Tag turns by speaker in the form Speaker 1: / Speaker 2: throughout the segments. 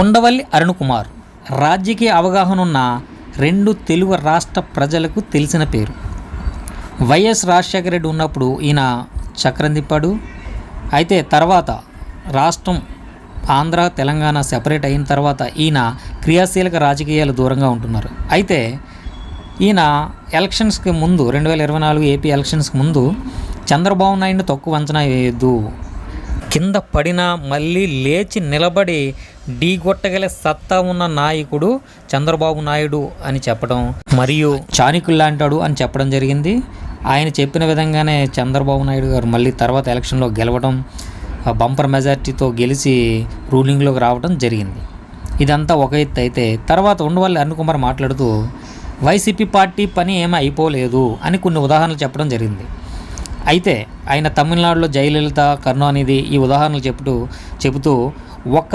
Speaker 1: ఉండవల్లి అరుణ్ కుమార్. రాజకీయ అవగాహన ఉన్న రెండు తెలుగు రాష్ట్ర ప్రజలకు తెలిసిన పేరు. వైఎస్ రాజశేఖర రెడ్డి ఉన్నప్పుడు ఈయన చక్రం తిప్పాడు. అయితే తర్వాత రాష్ట్రం ఆంధ్ర తెలంగాణ సెపరేట్ అయిన తర్వాత ఈయన క్రియాశీలక రాజకీయాలు దూరంగా ఉంటున్నారు. అయితే ఈయన ఎలక్షన్స్కి ముందు రెండు వేల ఇరవై నాలుగు ఏపీ ఎలక్షన్స్కి ముందు చంద్రబాబు నాయుడు తక్కువ అంచనా వేయద్దు కింద పడినా మళ్ళీ లేచి నిలబడి ఢీగొట్టగల సత్తా ఉన్న నాయకుడు చంద్రబాబు నాయుడు అని చెప్పడం మరియు చాణికులు లాంటాడు అని చెప్పడం జరిగింది. ఆయన చెప్పిన విధంగానే చంద్రబాబు నాయుడు గారు మళ్ళీ తర్వాత ఎలక్షన్లో గెలవడం ఆ బంపర్ మెజార్టీతో గెలిచి రూలింగ్లోకి రావడం జరిగింది. ఇదంతా ఒక ఎత్తు అయితే తర్వాత ఉండవల్లి అరుణ్ కుమార్ మాట్లాడుతూ వైసీపీ పార్టీ పని ఏమీ అయిపోలేదు అని కొన్ని ఉదాహరణలు చెప్పడం జరిగింది. అయితే ఆయన తమిళనాడులో జయలలిత కరుణానిధి ఈ ఉదాహరణలు చెబుతూ చెబుతూ ఒక్క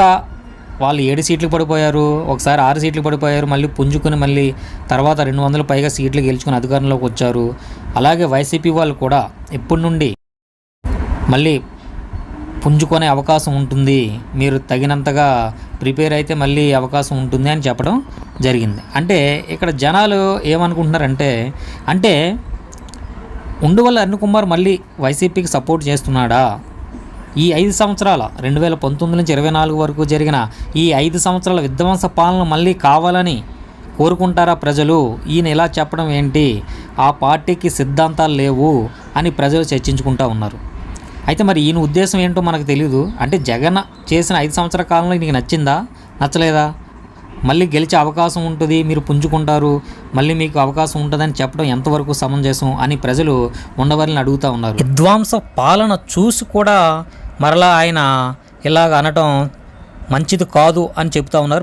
Speaker 1: వాళ్ళు ఏడు సీట్లు పడిపోయారు ఒకసారి ఆరు సీట్లు పడిపోయారు మళ్ళీ పుంజుకుని మళ్ళీ తర్వాత రెండు వందల పైగా సీట్లు గెలుచుకుని అధికారంలోకి వచ్చారు. అలాగే వైసీపీ వాళ్ళు కూడా ఇప్పటి నుండి మళ్ళీ పుంజుకునే అవకాశం ఉంటుంది మీరు తగినంతగా ప్రిపేర్ అయితే మళ్ళీ అవకాశం ఉంటుంది అని చెప్పడం జరిగింది. అంటే ఇక్కడ జనాలు ఏమనుకుంటున్నారంటే అంటే ఉండవల్లి అరుణ్ కుమార్ మళ్ళీ వైసీపీకి సపోర్ట్ చేస్తున్నాడా? ఈ ఐదు సంవత్సరాల రెండు వేల పంతొమ్మిది నుంచి ఇరవై నాలుగు వరకు జరిగిన ఈ ఐదు సంవత్సరాల విధ్వంస పాలన మళ్ళీ కావాలని కోరుకుంటారా ప్రజలు? ఈయన ఇలా చెప్పడం ఏంటి? ఆ పార్టీకి సిద్ధాంతాలు లేవు అని ప్రజలు చర్చించుకుంటా ఉన్నారు. అయితే మరి ఈయన ఉద్దేశం ఏంటో మనకు తెలియదు అంటే జగన్ చేసిన ఐదు సంవత్సరాల కాలంలో నీకు నచ్చిందా? నచ్చలేదా? మళ్ళీ గెలిచే అవకాశం ఉంటుంది మీరు పుంజుకుంటారు మళ్ళీ మీకు అవకాశం ఉంటుందని చెప్పడం ఎంతవరకు సమంజసం అని ప్రజలు ఉండవారిని అడుగుతూ ఉన్నారు. విద్వాంస పాలన చూసి కూడా మరలా ఆయన ఇలాగ అనటం మంచిది కాదు అని చెప్తా ఉన్నారు.